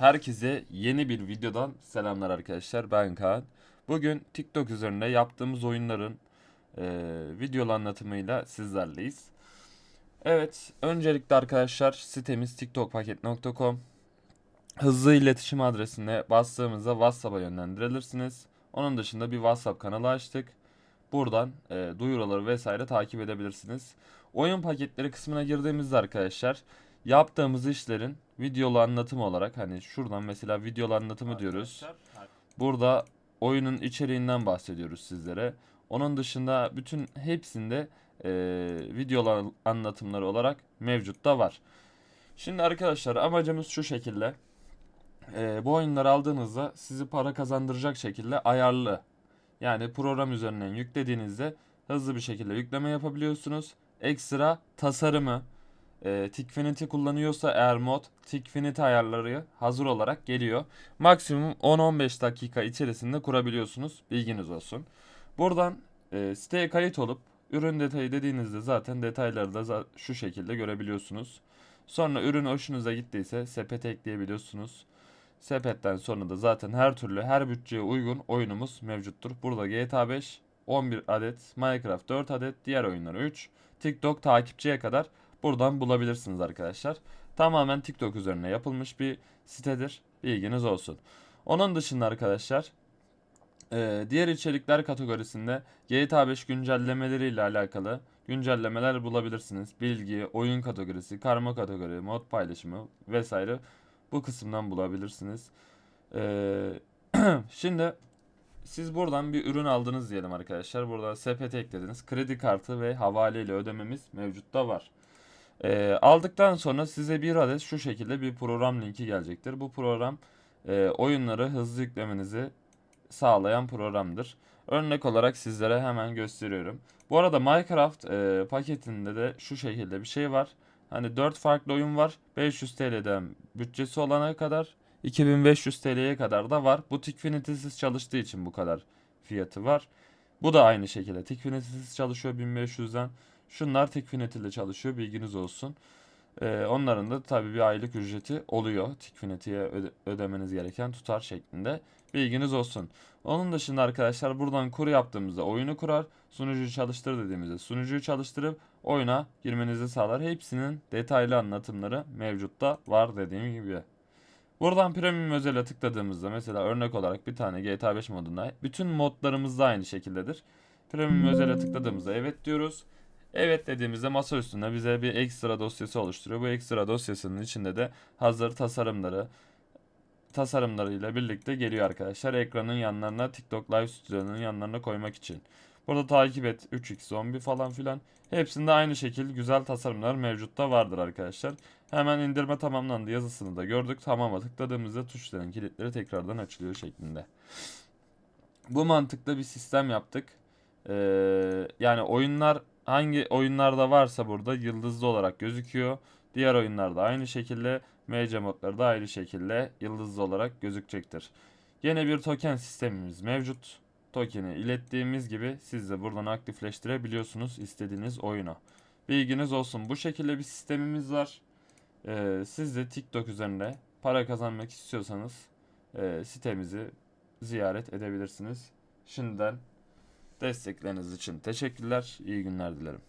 Herkese yeni bir videodan selamlar arkadaşlar. Ben Kaan. Bugün TikTok üzerinde yaptığımız oyunların e, videolu anlatımıyla sizlerleyiz. Evet, öncelikle arkadaşlar sitemiz tiktokpaket.com. Hızlı iletişim adresine bastığımızda WhatsApp'a yönlendirilirsiniz. Onun dışında bir WhatsApp kanalı açtık. Buradan e, duyuruları vesaire takip edebilirsiniz. Oyun paketleri kısmına girdiğimizde arkadaşlar yaptığımız işlerin videolu anlatımı olarak hani şuradan mesela videolu anlatımı diyoruz. Burada oyunun içeriğinden bahsediyoruz sizlere. Onun dışında bütün hepsinde e, videolu anlatımları olarak mevcut da var. Şimdi arkadaşlar amacımız şu şekilde. E, bu oyunları aldığınızda sizi para kazandıracak şekilde ayarlı. Yani program üzerinden yüklediğinizde hızlı bir şekilde yükleme yapabiliyorsunuz. Ekstra tasarımı, e, Tikfinity kullanıyorsa eğer mod Tikfinity ayarları hazır olarak geliyor. Maksimum 10-15 dakika içerisinde kurabiliyorsunuz. Bilginiz olsun. Buradan e, siteye kayıt olup ürün detayı dediğinizde zaten detayları da şu şekilde görebiliyorsunuz. Sonra ürün hoşunuza gittiyse sepete ekleyebiliyorsunuz. Sepetten sonra da zaten her türlü her bütçeye uygun oyunumuz mevcuttur. Burada GTA 5 11 adet, Minecraft 4 adet, diğer oyunlar 3, TikTok takipçiye kadar buradan bulabilirsiniz arkadaşlar. Tamamen TikTok üzerine yapılmış bir sitedir. Bilginiz olsun. Onun dışında arkadaşlar e, diğer içerikler kategorisinde GTA 5 güncellemeleriyle alakalı güncellemeler bulabilirsiniz. Bilgi, oyun kategorisi, karma kategori, mod paylaşımı vesaire bu kısımdan bulabilirsiniz. E, şimdi siz buradan bir ürün aldınız diyelim arkadaşlar. Burada sepete eklediniz. Kredi kartı ve havale ile ödememiz mevcutta var. Ee, aldıktan sonra size bir adet şu şekilde bir program linki gelecektir. Bu program e, oyunları hızlı yüklemenizi sağlayan programdır. Örnek olarak sizlere hemen gösteriyorum. Bu arada Minecraft e, paketinde de şu şekilde bir şey var. Hani 4 farklı oyun var. 500 TL'den bütçesi olana kadar 2500 TL'ye kadar da var. Bu Tikfinity'siz çalıştığı için bu kadar fiyatı var. Bu da aynı şekilde Tikfinity'siz çalışıyor 1500'den. Şunlar Tikfinity ile çalışıyor bilginiz olsun. Ee, onların da tabii bir aylık ücreti oluyor. Tikfinity'ye öde- ödemeniz gereken tutar şeklinde. Bilginiz olsun. Onun dışında arkadaşlar buradan kur yaptığımızda oyunu kurar. Sunucuyu çalıştır dediğimizde sunucuyu çalıştırıp oyuna girmenizi sağlar. Hepsinin detaylı anlatımları mevcutta var dediğim gibi. Buradan premium özele tıkladığımızda mesela örnek olarak bir tane GTA 5 modunda bütün modlarımız da aynı şekildedir. Premium özele tıkladığımızda evet diyoruz. Evet dediğimizde masa üstünde bize bir ekstra dosyası oluşturuyor. Bu ekstra dosyasının içinde de hazır tasarımları tasarımlarıyla birlikte geliyor arkadaşlar. Ekranın yanlarına TikTok Live Studio'nun yanlarına koymak için. Burada takip et 3x zombi falan filan. Hepsinde aynı şekil güzel tasarımlar mevcutta vardır arkadaşlar. Hemen indirme tamamlandı yazısını da gördük. Tamama tıkladığımızda tuşların kilitleri tekrardan açılıyor şeklinde. Bu mantıklı bir sistem yaptık. Ee, yani oyunlar hangi oyunlarda varsa burada yıldızlı olarak gözüküyor. Diğer oyunlarda aynı şekilde MC modları da aynı şekilde yıldızlı olarak gözükecektir. Yine bir token sistemimiz mevcut. Token'i ilettiğimiz gibi siz de buradan aktifleştirebiliyorsunuz istediğiniz oyunu. Bilginiz olsun. Bu şekilde bir sistemimiz var. Ee, siz de TikTok üzerinde para kazanmak istiyorsanız e, sitemizi ziyaret edebilirsiniz. Şimdiden destekleriniz için teşekkürler. İyi günler dilerim.